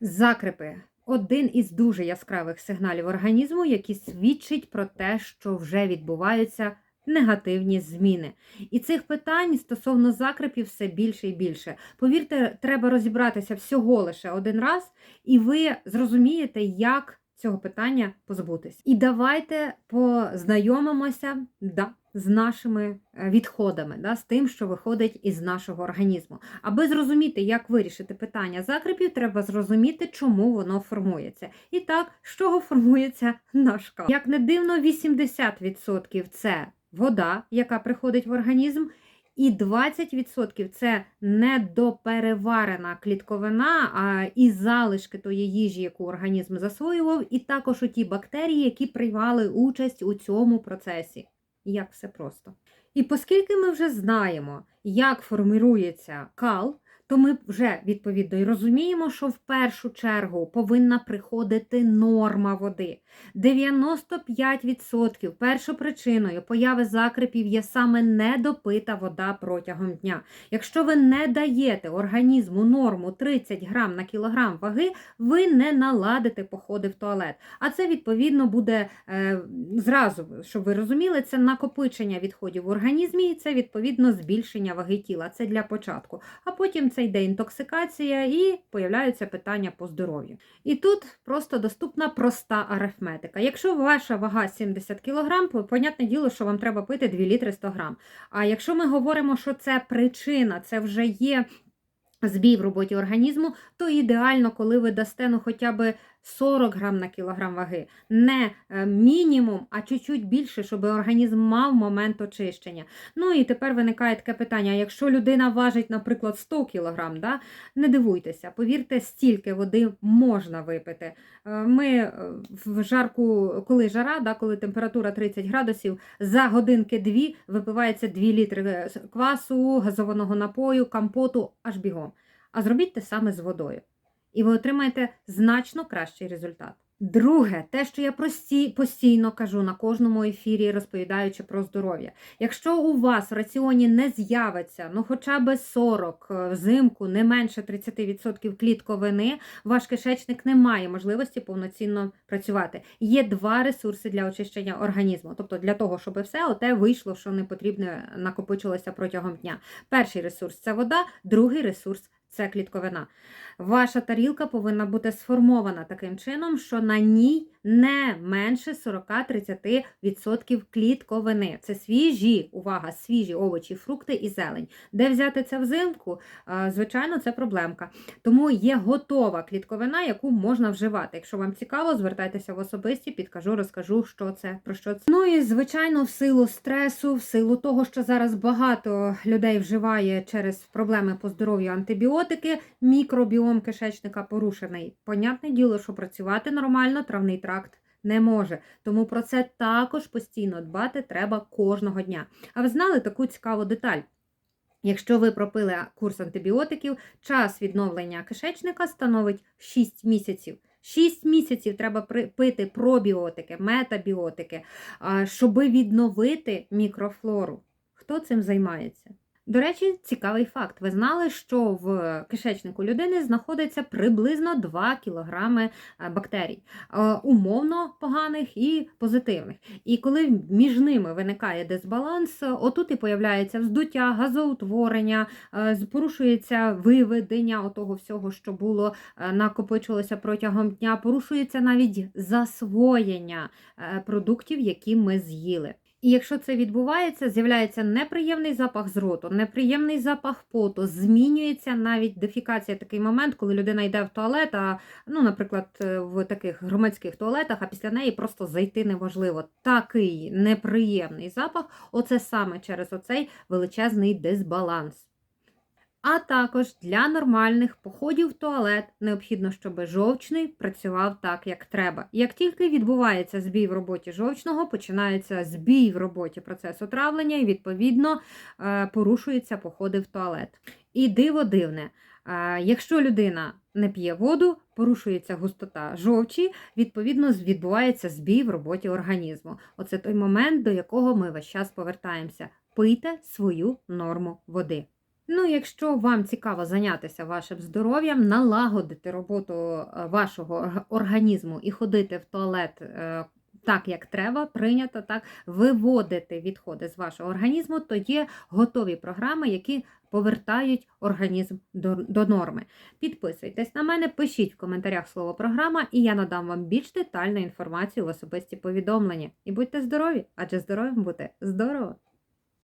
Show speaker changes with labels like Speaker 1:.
Speaker 1: Закрепи один із дуже яскравих сигналів організму, який свідчить про те, що вже відбуваються негативні зміни. І цих питань стосовно закрепів все більше і більше. Повірте, треба розібратися всього лише один раз, і ви зрозумієте, як цього питання позбутись. І давайте познайомимося да, з нашими е, відходами, да, з тим, що виходить із нашого організму. Аби зрозуміти, як вирішити питання закрепів, треба зрозуміти, чому воно формується. І так, з чого формується наш кал. Як не дивно, 80% це вода, яка приходить в організм. І 20% це недопереварена клітковина, а і залишки тої їжі, яку організм засвоював, і також у ті бактерії, які приймали участь у цьому процесі. Як все просто. І оскільки ми вже знаємо, як формирується кал, то ми вже відповідно і розуміємо, що в першу чергу повинна приходити норма води. 95% першопричиною появи закрепів є саме недопита вода протягом дня. Якщо ви не даєте організму норму 30 грам на кілограм ваги, ви не наладите походи в туалет. А це відповідно буде е, зразу, щоб ви розуміли, це накопичення відходів в організмі, і це відповідно збільшення ваги тіла. Це для початку. А потім це йде інтоксикація і появляються питання по здоров'ю. І тут просто доступна проста арифметика. Якщо ваша вага 70 кг, понятне діло, що вам треба пити 2 літри 100 грам. А якщо ми говоримо, що це причина, це вже є збій в роботі організму, то ідеально, коли ви дасте ну, хоча б 40 грам на кілограм ваги. Не е, мінімум, а чуть-чуть більше, щоб організм мав момент очищення. Ну і тепер виникає таке питання: якщо людина важить, наприклад, 100 кілограм, да, не дивуйтеся, повірте, стільки води можна випити. Е, Ми е, в жарку, коли жара, да, коли температура 30 градусів, за годинки-дві випивається 2 літри квасу, газованого напою, компоту аж бігом. А зробіть те саме з водою і ви отримаєте значно кращий результат. Друге, те, що я прості, постійно кажу на кожному ефірі, розповідаючи про здоров'я. Якщо у вас в раціоні не з'явиться ну хоча б 40 е, взимку, не менше 30% клітковини, ваш кишечник не має можливості повноцінно працювати. Є два ресурси для очищення організму, тобто для того, щоб все оте вийшло, що не потрібне накопичилося протягом дня. Перший ресурс це вода, другий ресурс це клітковина. Ваша тарілка повинна бути сформована таким чином, що на ній не менше 40-30% клітковини. Це свіжі, увага, свіжі овочі, фрукти і зелень. Де взяти це взимку? Звичайно, це проблемка. Тому є готова клітковина, яку можна вживати. Якщо вам цікаво, звертайтеся в особисті, підкажу, розкажу, що це, про що це. Ну і звичайно, в силу стресу, в силу того, що зараз багато людей вживає через проблеми по здоров'ю антибіотики, мікробіом кишечника порушений. Понятне діло, що працювати нормально, травний тракт. Не може, тому про це також постійно дбати треба кожного дня. А ви знали таку цікаву деталь? Якщо ви пропили курс антибіотиків, час відновлення кишечника становить 6 місяців. 6 місяців треба пити пробіотики, метабіотики, щоб відновити мікрофлору. Хто цим займається? До речі, цікавий факт. Ви знали, що в кишечнику людини знаходиться приблизно 2 кг бактерій, умовно поганих і позитивних. І коли між ними виникає дисбаланс, отут і появляється вздуття, газоутворення, порушується виведення того всього, що було накопичилося протягом дня, порушується навіть засвоєння продуктів, які ми з'їли. І якщо це відбувається, з'являється неприємний запах з роту, неприємний запах поту, змінюється навіть дефікація такий момент, коли людина йде в туалет, а, ну, наприклад, е, в таких громадських туалетах, а після неї просто зайти неможливо. Такий неприємний запах, оце саме через оцей величезний дисбаланс. А також для нормальних походів в туалет необхідно, щоб жовчний працював так, як треба. Як тільки відбувається збій в роботі жовчного, починається збій в роботі процесу травлення і, відповідно, е, порушуються походи в туалет. І диво дивне. Е, якщо людина не п'є воду, порушується густота жовчі, відповідно, відбувається збій в роботі організму. Оце той момент, до якого ми весь час повертаємося. Пийте свою норму води. Ну, якщо вам цікаво зайнятися вашим здоров'ям, налагодити роботу е, вашого організму і ходити в туалет е, так, як треба, прийнято, так, виводити відходи з вашого організму, то є готові програми, які повертають організм до, до норми. Підписуйтесь на мене, пишіть в коментарях слово програма, і я надам вам більш детальну інформацію в особисті повідомлення. І будьте здорові, адже здоровим бути здорово!